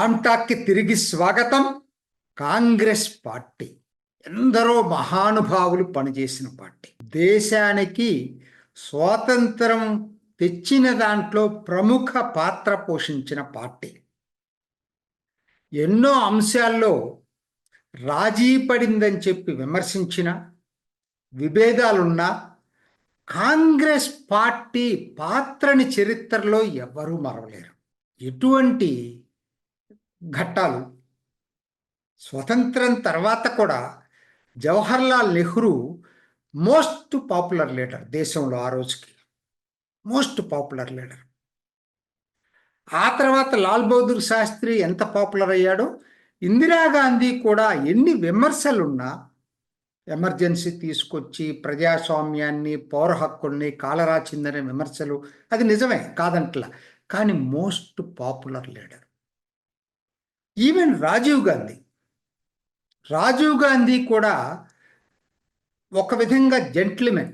కాంటాక్కి తిరిగి స్వాగతం. కాంగ్రెస్ పార్టీ. ఎందరో మహానుభావులు పనిచేసిన పార్టీ. దేశానికి స్వాతంత్రం తెచ్చిన దాంట్లో ప్రముఖ పాత్ర పోషించిన పార్టీ. ఎన్నో అంశాల్లో రాజీ పడిందని చెప్పి విమర్శించిన విభేదాలున్నా కాంగ్రెస్ పార్టీ పాత్రని చరిత్రలో ఎవ్వరూ మరవలేరు. ఎటువంటి ఘట్టాలు. స్వతంత్రం తర్వాత కూడా Jawaharlal Nehru most popular leader దేశంలో ఆ రోజుకి. Most popular leader. ఆ తర్వాత లాల్ బహదూర్ శాస్త్రి ఎంత పాపులర్ అయ్యాడో ఇందిరాగాంధీ కూడా ఎన్ని విమర్శలున్నా ఎమర్జెన్సీ తీసుకొచ్చి ప్రజాస్వామ్యాన్ని పౌర హక్కుల్ని కాలరాచిందనే విమర్శలు అది నిజమే కాదంట్లా. కానీ most popular leader. Even Rajiv Gandhi Rajiv Gandhi కూడా ఒక విధంగా జెంట్లిమెన్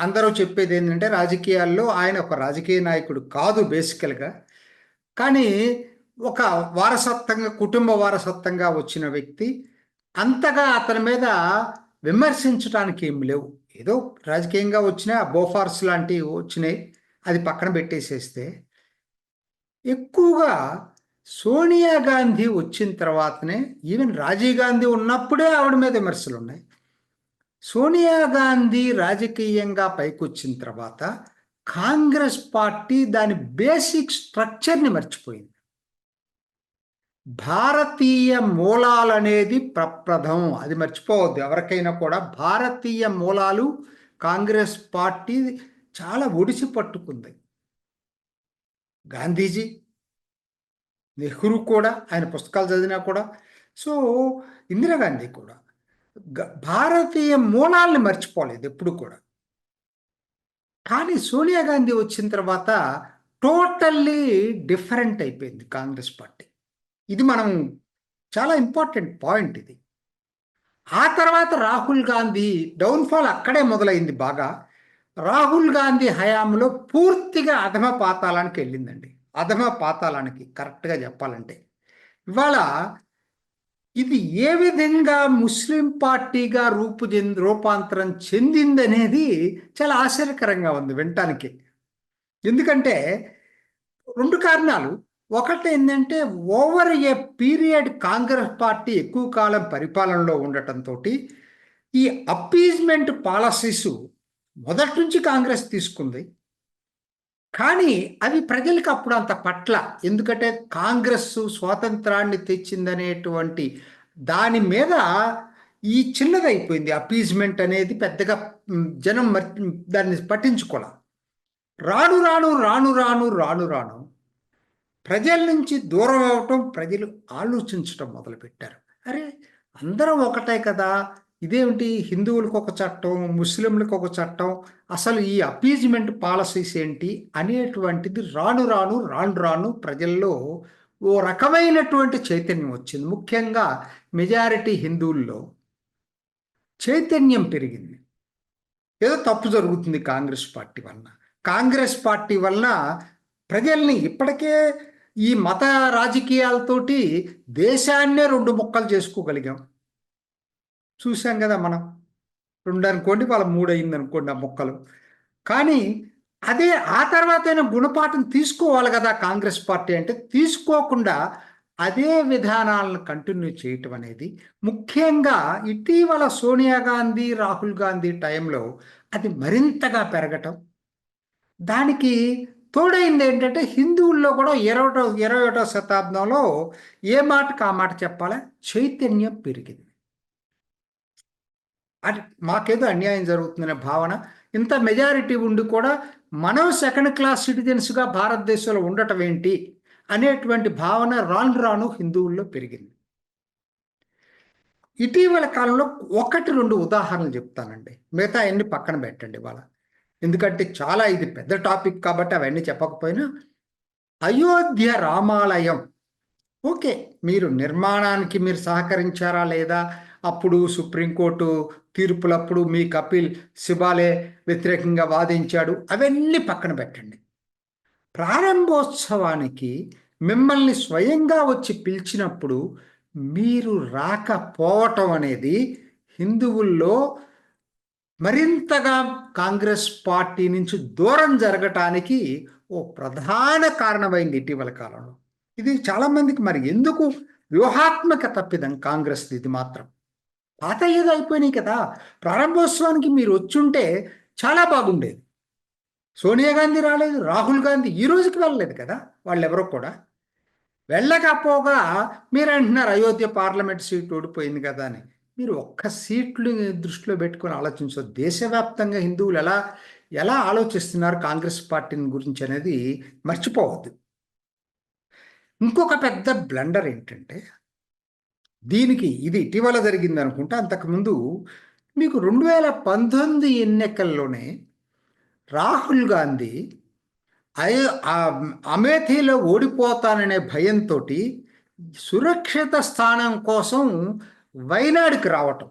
అందరూ చెప్పేది ఏంటంటే రాజకీయాల్లో ఆయన ఒక రాజకీయ నాయకుడు కాదు బేసికల్గా కానీ ఒక వారసత్వంగా కుటుంబ వారసత్వంగా వచ్చిన వ్యక్తి అంతగా అతని మీద విమర్శించడానికి ఏం లేవు. ఏదో రాజకీయంగా వచ్చిన బోఫార్స్ లాంటివి వచ్చినాయి అది పక్కన పెట్టేసేస్తే ఎక్కువగా సోనియా గాంధీ వచ్చిన తర్వాతనే ఈవెన్ రాజీవ్ గాంధీ ఉన్నప్పుడే ఆవిడ మీద విమర్శలు ఉన్నాయి సోనియా గాంధీ రాజకీయంగా పైకొచ్చిన తర్వాత కాంగ్రెస్ పార్టీ దాని బేసిక్ స్ట్రక్చర్ని మర్చిపోయింది. భారతీయ మూలాలు అనేది ప్రప్రథం అది మర్చిపోవద్దు. ఎవరికైనా కూడా భారతీయ మూలాలు కాంగ్రెస్ పార్టీ చాలా ఒడిసి పట్టుకుంది. గాంధీజీ నెహ్రూ కూడా ఆయన పుస్తకాలు చదివినా కూడా. సో ఇందిరాగాంధీ కూడా భారతీయ మూలాల్ని మర్చిపోలేదు ఎప్పుడు కూడా. కానీ సోనియా గాంధీ వచ్చిన తర్వాత టోటల్లీ డిఫరెంట్ అయిపోయింది కాంగ్రెస్ పార్టీ. ఇది మనం చాలా ఇంపార్టెంట్ పాయింట్ ఇది. ఆ తర్వాత రాహుల్ గాంధీ డౌన్ఫాల్ అక్కడే మొదలైంది బాగా. రాహుల్ గాంధీ హయాంలో పూర్తిగా అధమ పాతాళానికి వెళ్ళిందండి. అధమ పాతాళానికి కరెక్ట్గా చెప్పాలంటే. ఇవాళ ఇది ఏ విధంగా ముస్లిం పార్టీగా రూపు రూపాంతరం చెందిందనేది చాలా ఆశ్చర్యకరంగా ఉంది వినటానికి. ఎందుకంటే రెండు కారణాలు. ఒకటి ఏంటంటే over a period Congress party ఎక్కువ కాలం పరిపాలనలో ఉండటంతో ఈ అప్పీజ్మెంట్ పాలసీస్ మొదటి నుంచి కాంగ్రెస్ తీసుకుంది. కానీ అవి ప్రజలకు అప్పుడు అంత పట్ల. ఎందుకంటే కాంగ్రెస్ స్వాతంత్రాన్ని తెచ్చిందనేటువంటి దాని మీద ఈ చిన్నదైపోయింది అపీజ్మెంట్ అనేది పెద్దగా జనం దాన్ని పట్టించుకోలే. రాను రాను రాను రాను రాను రాను ప్రజల నుంచి దూరం అవటం ప్రజలు ఆలోచించటం మొదలుపెట్టారు. అరే అందరం ఒకటే కదా. ఇదేమిటి? హిందువులకు ఒక చట్టం ముస్లింలకు ఒక చట్టం అసలు ఈ అపీజ్మెంట్ పాలసీస్ ఏంటి అనేటువంటిది రాను రాను రాను రాను ప్రజల్లో ఓ రకమైనటువంటి చైతన్యం వచ్చింది. ముఖ్యంగా మెజారిటీ హిందువుల్లో చైతన్యం పెరిగింది. ఏదో తప్పు జరుగుతుంది కాంగ్రెస్ పార్టీ వలన. కాంగ్రెస్ పార్టీ వలన ప్రజల్ని ఇప్పటికే ఈ మత రాజకీయాలతోటి దేశాన్నే రెండు ముక్కలు చేసుకోగలిగాం. చూసాం కదా మనం. రెండు అనుకోండి వాళ్ళ మూడు అయింది అనుకోండి ఆ మొక్కలు. కానీ అదే ఆ తర్వాత గుణపాఠం తీసుకోవాలి కదా కాంగ్రెస్ పార్టీ అంటే తీసుకోకుండా అదే విధానాలను కంటిన్యూ చేయటం అనేది ముఖ్యంగా ఇటీవల సోనియా గాంధీ రాహుల్ గాంధీ టైంలో అది మరింతగా పెరగటం. దానికి తోడైంది ఏంటంటే హిందువుల్లో కూడా ఇరవటో ఇరవై ఒకటో శతాబ్దంలో ఏ మాటకు ఆ మాట చెప్పాలా? చైతన్యం పెరిగింది. అది మాకేదో అన్యాయం జరుగుతుందనే భావన. ఇంత మెజారిటీ ఉండి కూడా మనం సెకండ్ క్లాస్ సిటిజన్స్గా భారతదేశంలో ఉండటం ఏంటి అనేటువంటి భావన రాను రాను హిందువుల్లో పెరిగింది. ఇటీవల కాలంలో ఒకటి రెండు ఉదాహరణలు చెప్తానండి. మిగతా అన్ని పక్కన పెట్టండి వాళ్ళ ఎందుకంటే చాలా ఇది పెద్ద టాపిక్ కాబట్టి అవన్నీ చెప్పకపోయినా అయోధ్య రామాలయం. ఓకే మీరు నిర్మాణానికి మీరు సహకరించారా లేదా? అప్పుడు సుప్రీంకోర్టు తీర్పులప్పుడు మీ కపిల్ సిబాలే వ్యతిరేకంగా వాదించాడు. అవన్నీ పక్కన పెట్టండి. ప్రారంభోత్సవానికి మిమ్మల్ని స్వయంగా వచ్చి పిలిచినప్పుడు మీరు రాకపోవటం అనేది హిందువుల్లో మరింతగా కాంగ్రెస్ పార్టీ నుంచి దూరం జరగటానికి ఓ ప్రధాన కారణమైంది ఇటీవల కాలంలో. ఇది చాలామందికి మరి ఎందుకు వ్యూహాత్మక తప్పిదం కాంగ్రెస్ ఇది మాత్రం పాత ఏదో అయిపోయినాయి కదా. ప్రారంభోత్సవానికి మీరు వచ్చుంటే చాలా బాగుండేది. సోనియా గాంధీ రాలేదు రాహుల్ గాంధీ ఈ రోజుకి వెళ్ళలేదు కదా వాళ్ళు ఎవరో కూడా. వెళ్ళకపోగా మీరు అంటున్నారు అయోధ్య పార్లమెంట్ సీట్ ఓడిపోయింది కదా అని. మీరు ఒక్క సీట్లు దృష్టిలో పెట్టుకొని ఆలోచించదు దేశవ్యాప్తంగా హిందువులు ఎలా ఎలా ఆలోచిస్తున్నారు కాంగ్రెస్ పార్టీని గురించి అనేది మర్చిపోవద్దు. ఇంకొక పెద్ద బ్లండర్ ఏంటంటే దీనికి ఇది ఇటీవల జరిగింది అనుకుంటే. అంతకుముందు మీకు రెండు వేల పంతొమ్మిది ఎన్నికల్లోనే రాహుల్ గాంధీ అయో అమేథీలో ఓడిపోతాననే భయంతో సురక్షిత స్థానం కోసం వైనాడుకి రావటం.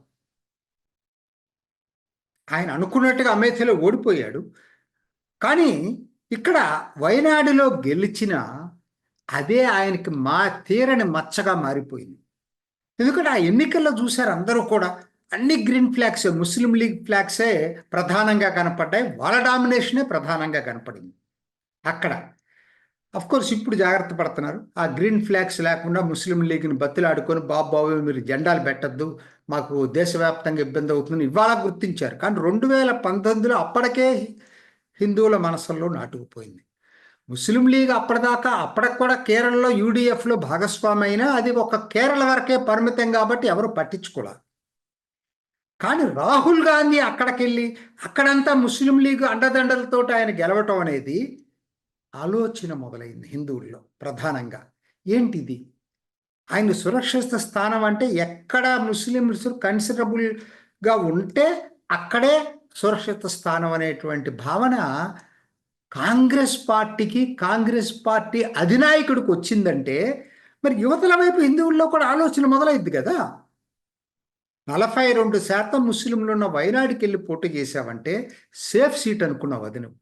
ఆయన అనుకున్నట్టుగా అమేథీలో ఓడిపోయాడు. కానీ ఇక్కడ వైనాడులో గెలిచిన అదే ఆయనకి మా తీరని మచ్చగా మారిపోయింది. ఎందుకంటే ఆ ఎన్నికల్లో చూశారు అందరూ కూడా అన్ని గ్రీన్ ఫ్లాగ్స్ ముస్లిం లీగ్ ఫ్లాగ్సే ప్రధానంగా కనపడ్డాయి. వాళ్ళ డామినేషనే ప్రధానంగా కనపడింది. అక్కడ. కోర్స్ ఇప్పుడు జాగ్రత్త పడుతున్నారు. ఆ గ్రీన్ ఫ్లాగ్స్ లేకుండా ముస్లిం లీగ్ని బతిలాడుకొని బాబు బాబు మీరు జెండాలు పెట్టద్దు మాకు దేశవ్యాప్తంగా ఇబ్బంది అవుతుందని ఇవాళ గుర్తించారు. కానీ రెండు వేల పంతొమ్మిదిలో అప్పటికే హిందువుల మనసుల్లో నాటుకుపోయింది. ముస్లిం లీగ్ అప్పటిదాకా అప్పటికి కూడా కేరళలో యూడిఎఫ్లో భాగస్వామి అయినా అది ఒక కేరళ వరకే పరిమితం కాబట్టి ఎవరు పట్టించుకోలేదు కానీ రాహుల్ గాంధీ అక్కడికెళ్ళి అక్కడంతా ముస్లిం లీగ్ అండదండలతో ఆయన గెలవటం అనేది ఆలోచన మొదలైంది హిందువుల్లో ప్రధానంగా. ఏంటిది? ఆయన సురక్షిత స్థానం అంటే ఎక్కడ ముస్లింస్ కన్సిడరబుల్గా ఉంటే అక్కడే సురక్షిత స్థానం అనేటువంటి భావన కాంగ్రెస్ పార్టీకి కాంగ్రెస్ పార్టీ అధినాయకుడికి వచ్చిందంటే మరి యువతల వైపు హిందువుల్లో కూడా ఆలోచన మొదలైద్ది కదా. నలభై రెండు శాతం ముస్లింలు ఉన్న వైనాడుకి వెళ్ళి పోటీ చేసావంటే సేఫ్ సీట్ అనుకున్నావు అది నువ్వు.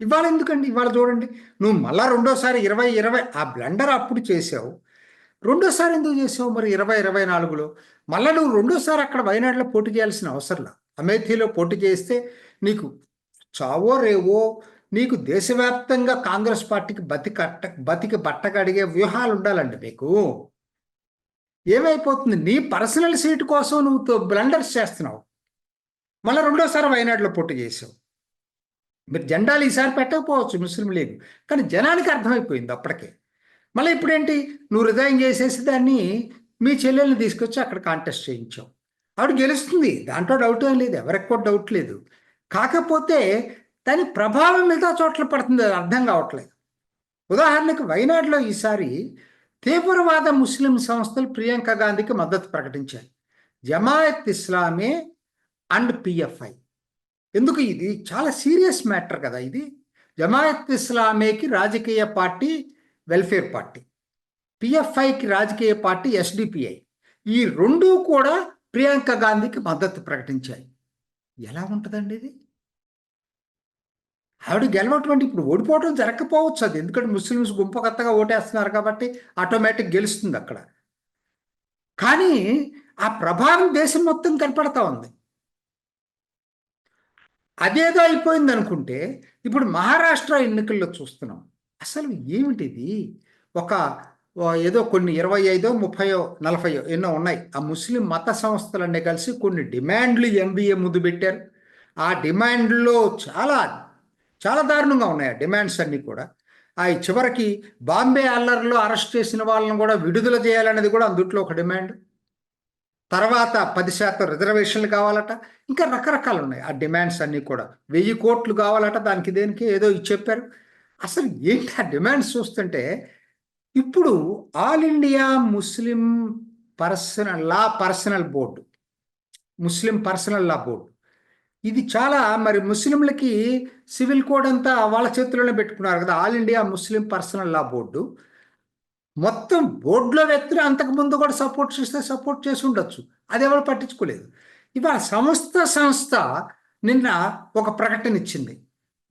ఇవాళ ఎందుకండి? ఇవాళ చూడండి. నువ్వు మళ్ళా రెండోసారి ఇరవై ఇరవై ఆ బ్లండర్ అప్పుడు చేసావు రెండోసారి ఎందుకు చేసావు మరి ఇరవై ఇరవై నాలుగులో? మళ్ళీ నువ్వు రెండోసారి అక్కడ వయనాడులో పోటీ చేయాల్సిన అవసరంలా? అమేథీలో పోటీ చేస్తే నీకు చావో రేవో నీకు దేశవ్యాప్తంగా కాంగ్రెస్ పార్టీకి బతికట్ట బతికి బట్టకడిగే వ్యూహాలు ఉండాలండి మీకు. ఏమైపోతుంది? నీ పర్సనల్ సీటు కోసం నువ్వు బ్లండర్స్ చేస్తున్నావు. మళ్ళీ రెండోసారి వయనాడులో పోటీ చేసావు మీరు జెండాలు ఈసారి పెట్టకపోవచ్చు ముస్లిం లీగ్. కానీ జనానికి అర్థమైపోయింది అప్పటికే. మళ్ళీ ఇప్పుడేంటి? నువ్వు రిజైన్ చేసేసి దాన్ని మీ చెల్లెల్ని తీసుకొచ్చి అక్కడ కాంటెస్ట్ చేయించావు. ఆవిడ గెలుస్తుంది. దాంట్లో డౌట్ ఏం లేదు. ఎవరికి కూడా డౌట్ లేదు. కాకపోతే దాని ప్రభావం మిగతా చోట్ల పడుతుంది అది అర్థం కావట్లేదు. ఉదాహరణకు వైనాడులో ఈసారి తీవ్రవాద ముస్లిం సంస్థలు ప్రియాంక గాంధీకి మద్దతు ప్రకటించాయి. Jamaat Islami and PFI. ఎందుకు ఇది? చాలా సీరియస్ మ్యాటర్ కదా ఇది. జమాయత్ ఇస్లామేకి రాజకీయ పార్టీ వెల్ఫేర్ పార్టీ. పిఎఫ్ఐకి రాజకీయ పార్టీ ఎస్డిపిఐ. ఈ రెండూ కూడా ప్రియాంక గాంధీకి మద్దతు ప్రకటించాయి. ఎలా ఉంటుందండి ఇది? ఆవిడ గెలవటువంటి ఇప్పుడు ఓడిపోవడం జరగకపోవచ్చు అది. ఎందుకంటే ముస్లిమ్స్ గుంపకత్తగా ఓటేస్తున్నారు కాబట్టి ఆటోమేటిక్ గెలుస్తుంది అక్కడ. కానీ ఆ ప్రభావం దేశం మొత్తం కనపడతా ఉంది. అదేదో అయిపోయింది అనుకుంటే ఇప్పుడు మహారాష్ట్ర ఎన్నికల్లో చూస్తున్నాం. అసలు ఏమిటిది? ఒక ఏదో కొన్ని ఇరవై ఐదో ముప్పయో నలభయో ఎన్నో ఉన్నాయి. ఆ ముస్లిం మత సంస్థలన్నీ కలిసి కొన్ని డిమాండ్లు ఎంబీఏ ముందు పెట్టారు. ఆ డిమాండ్లో చాలా చాలా దారుణంగా ఉన్నాయి ఆ డిమాండ్స్ అన్నీ కూడా. ఆ చివరికి బాంబే అల్లర్లో అరెస్ట్ చేసిన వాళ్ళని కూడా విడుదల చేయాలనేది కూడా అందుట్లో ఒక డిమాండ్. తర్వాత పది శాతం రిజర్వేషన్లు కావాలట. ఇంకా రకరకాలు ఉన్నాయి ఆ డిమాండ్స్ అన్నీ కూడా. వెయ్యి కోట్లు కావాలట దానికి దేనికి ఏదో చెప్పారు అసలు ఏంటి ఆ డిమాండ్స్ చూస్తుంటే ఇప్పుడు all India Muslim personal law personal board Muslim personal law board. ఇది చాలా మరి ముస్లింలకి సివిల్ కోడ్ అంతా వాళ్ళ చేతుల్లోనే పెట్టుకున్నారు కదా all India Muslim personal law board. మొత్తం బోర్డులో వ్యక్తులు అంతకుముందు కూడా సపోర్ట్ చేస్తే సపోర్ట్ చేసి ఉండొచ్చు. అది ఎవరు పట్టించుకోలేదు. ఇవాళ సంస్థ సంస్థ నిన్న ఒక ప్రకటన ఇచ్చింది.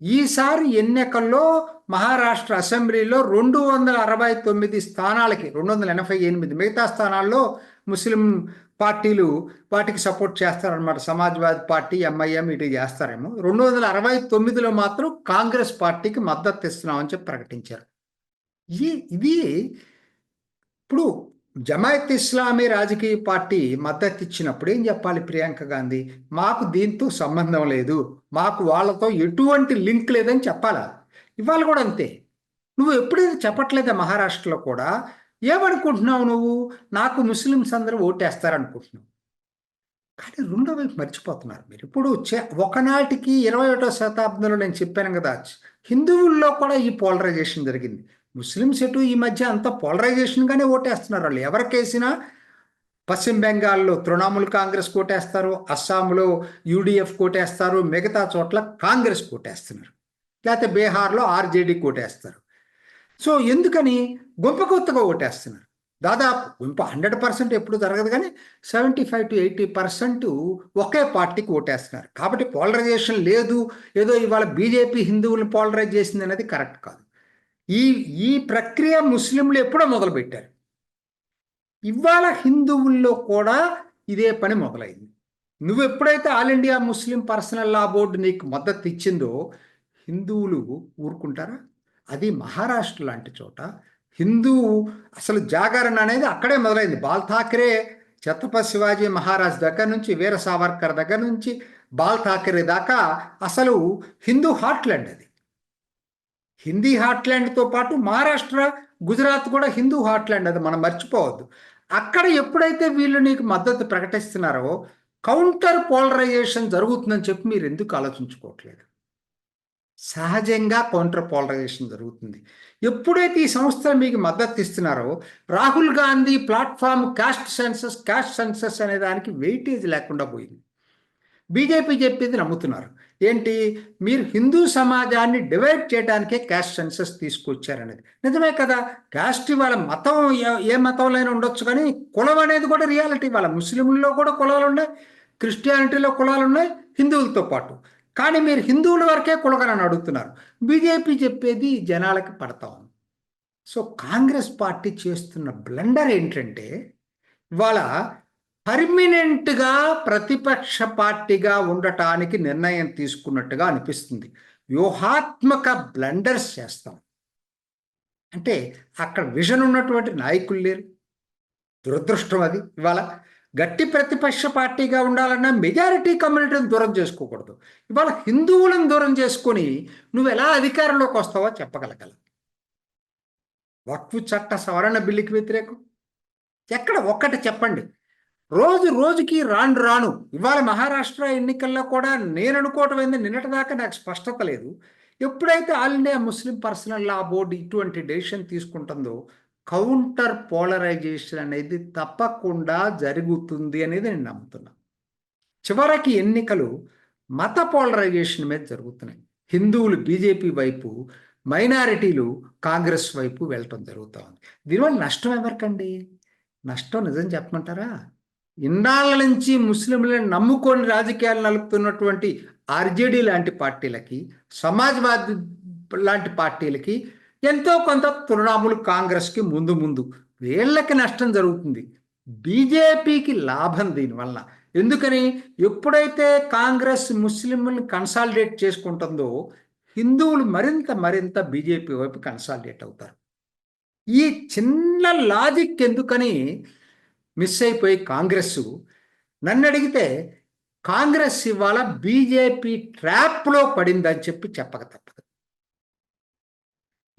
ఈసారి ఎన్నికల్లో మహారాష్ట్ర అసెంబ్లీలో రెండు వందల అరవై తొమ్మిది స్థానాలకి రెండు వందల ఎనభై ఎనిమిది మిగతా స్థానాల్లో ముస్లిం పార్టీలు వాటికి సపోర్ట్ చేస్తారనమాట సమాజ్వాదీ పార్టీ ఎంఐఎం ఇటు చేస్తారేమో. రెండు వందల అరవై తొమ్మిదిలో మాత్రం కాంగ్రెస్ పార్టీకి మద్దతు ఇస్తున్నామని చెప్పి ప్రకటించారు. ఈ ఇది ఇప్పుడు జమాయత్ ఇస్లామీ రాజకీయ పార్టీ మద్దతు ఇచ్చినప్పుడు ఏం చెప్పాలి ప్రియాంక గాంధీ? మాకు దీంతో సంబంధం లేదు. మాకు వాళ్ళతో ఎటువంటి లింక్ లేదని చెప్పాలా? ఇవాళ కూడా అంతే. నువ్వు ఎప్పుడైతే చెప్పట్లేదా మహారాష్ట్రలో కూడా? ఏమనుకుంటున్నావు నువ్వు? నాకు ముస్లిమ్స్ అందరూ ఓటేస్తారనుకుంటున్నావు. కానీ రెండో వైపు మర్చిపోతున్నారు మీరు. ఇప్పుడు చే- ఒకనాటికి ఇరవై ఒకటో శతాబ్దంలో నేను చెప్పాను కదా హిందువుల్లో కూడా ఈ పోలరైజేషన్ జరిగింది. ముస్లిమ్స్ ఎటు ఈ మధ్య అంత పోలరైజేషన్గానే ఓటేస్తున్నారు. వాళ్ళు ఎవరికేసినా పశ్చిమ బెంగాల్లో తృణమూల్ కాంగ్రెస్ కోటేస్తారు అస్సాంలో యూడిఎఫ్ కోటేస్తారు మిగతా చోట్ల కాంగ్రెస్ కోటేస్తున్నారు. లేకపోతే బీహార్లో ఆర్జేడీ కోటేస్తారు. సో ఎందుకని? గుంప కొత్తగా ఓటేస్తున్నారు. దాదాపు గుంప హండ్రెడ్ పర్సెంట్ ఎప్పుడు జరగదు కానీ seventy five to eighty percent ఒకే పార్టీకి ఓటేస్తున్నారు. కాబట్టి పోలరైజేషన్ లేదు. ఏదో ఇవాళ బీజేపీ హిందువులను పోలరైజ్ చేసింది అనేది కరెక్ట్ కాదు. ఈ ఈ ప్రక్రియ ముస్లింలు ఎప్పుడో మొదలుపెట్టారు. ఇవాళ హిందువుల్లో కూడా ఇదే పని మొదలైంది. నువ్వు ఎప్పుడైతే all India Muslim personal law board నీకు మద్దతు ఇచ్చిందో హిందువులు ఊరుకుంటారా? అది మహారాష్ట్ర లాంటి చోట హిందూ అసలు జాగరణ అనేది అక్కడే మొదలైంది. బాల్ ఠాకరే ఛత్రపతి శివాజీ మహారాజ్ దగ్గర నుంచి వీర సావర్కర్ దగ్గర నుంచి బాల్ ఠాకరే దాకా అసలు హిందూ హార్ట్లాండ్ అది హిందీ హార్ట్లాండ్తో పాటు మహారాష్ట్ర గుజరాత్ కూడా హిందూ హార్ట్లాండ్ అది మనం మర్చిపోవద్దు. అక్కడ ఎప్పుడైతే వీళ్ళు నీకు మద్దతు ప్రకటిస్తున్నారో కౌంటర్ పోలరైజేషన్ జరుగుతుందని చెప్పి మీరు ఎందుకు ఆలోచించుకోవట్లేదు? సహజంగా కౌంటర్ పోలరైజేషన్ జరుగుతుంది. ఎప్పుడైతే ఈ సంస్థలు మీకు మద్దతు ఇస్తున్నారో Rahul Gandhi platform caste census caste census అనే దానికి వెయిటేజ్ లేకుండా పోయింది. బీజేపీ చెప్పింది నమ్ముతున్నారు. ఏంటి? మీరు హిందూ సమాజాన్ని డివైడ్ చేయడానికే క్యాస్ట్ సెన్సస్ తీసుకొచ్చారనేది. నిజమే కదా? క్యాస్ట్ ఇవాళ మతం ఏ- మతంలోనే ఉండొచ్చు కానీ కులం అనేది కూడా రియాలిటీ వాళ్ళ ముస్లింల్లో కూడా కులాలు ఉన్నాయి క్రిస్టియానిటీలో కులాలు ఉన్నాయి హిందువులతో పాటు. కానీ మీరు హిందువుల వరకే కులగనని అడుగుతున్నారు. బీజేపీ చెప్పేది జనాలకి పడతా ఉంది. సో కాంగ్రెస్ పార్టీ చేస్తున్న బ్లండర్ ఏంటంటే ఇవాళ పర్మినెంట్గా ప్రతిపక్ష పార్టీగా ఉండటానికి నిర్ణయం తీసుకున్నట్టుగా అనిపిస్తుంది. వ్యూహాత్మక బ్లండర్స్ చేస్తాం. అంటే అక్కడ విజన్ ఉన్నటువంటి నాయకులు లేరు. దురదృష్టం అది. ఇవాళ గట్టి ప్రతిపక్ష పార్టీగా ఉండాలన్నా మెజారిటీ కమ్యూనిటీని దూరం చేసుకోకూడదు. ఇవాళ హిందువులను దూరం చేసుకొని నువ్వు ఎలా అధికారంలోకి వస్తావో చెప్పగలగల. వక్ఫ్ చట్ట సవరణ బిల్లుకి వ్యతిరేకం? ఎక్కడ ఒక్కటి చెప్పండి. రోజు రోజుకి రాను రాను. ఇవాళ మహారాష్ట్ర ఎన్నికల్లో కూడా నేను అనుకోవటం ఏంది? నిన్నటి దాకా నాకు స్పష్టత లేదు. ఎప్పుడైతే all India Muslim personal law board ఇటువంటి డెసిషన్ తీసుకుంటుందో కౌంటర్ పోలరైజేషన్ అనేది తప్పకుండా జరుగుతుంది అనేది నేను నమ్ముతున్నా. చివరికి ఎన్నికలు మత పోలరైజేషన్ మీద జరుగుతున్నాయి. హిందువులు బీజేపీ వైపు మైనారిటీలు కాంగ్రెస్ వైపు వెళ్ళటం జరుగుతూ ఉంది. దీనివల్ల నష్టం ఎవరికండి? నష్టం నిజం చెప్పమంటారా? ఇన్నాళ్ళ నుంచి ముస్లింలను నమ్ముకొని రాజకీయాలు నలుపుతున్నటువంటి ఆర్జేడీ లాంటి పార్టీలకి సమాజ్వాదీ లాంటి పార్టీలకి ఎంతో కొంత తృణమూల్ కాంగ్రెస్కి ముందు ముందు వీళ్ళకి నష్టం జరుగుతుంది. బీజేపీకి లాభం దీనివల్ల. ఎందుకని? ఎప్పుడైతే కాంగ్రెస్ ముస్లింలను కన్సాలిడేట్ చేసుకుంటుందో హిందువులు మరింత మరింత బీజేపీ వైపు కన్సాలిడేట్ అవుతారు. ఈ చిన్న లాజిక్ ఎందుకని? మిస్ అయిపోయి కాంగ్రెస్ నన్ను అడిగితే కాంగ్రెస్ ఇవాళ బీజేపీ ట్రాప్లో పడిందని చెప్పి చెప్పక తప్పదు.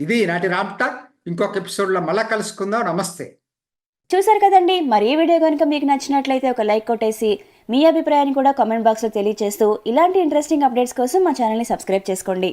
ఇది నాటి రామ్ ఇంకొక ఎపిసోడ్లో మళ్ళా కలుసుకుందాం. నమస్తే. చూసారు కదండి. మరి ఈ వీడియో కనుక మీకు నచ్చినట్లయితే ఒక లైక్ కొట్టేసి మీ అభిప్రాయాన్ని కూడా కామెంట్ బాక్స్లో తెలియజేస్తూ ఇలాంటి ఇంట్రెస్టింగ్ అప్డేట్స్ కోసం మా ఛానల్ని సబ్స్క్రైబ్ చేసుకోండి.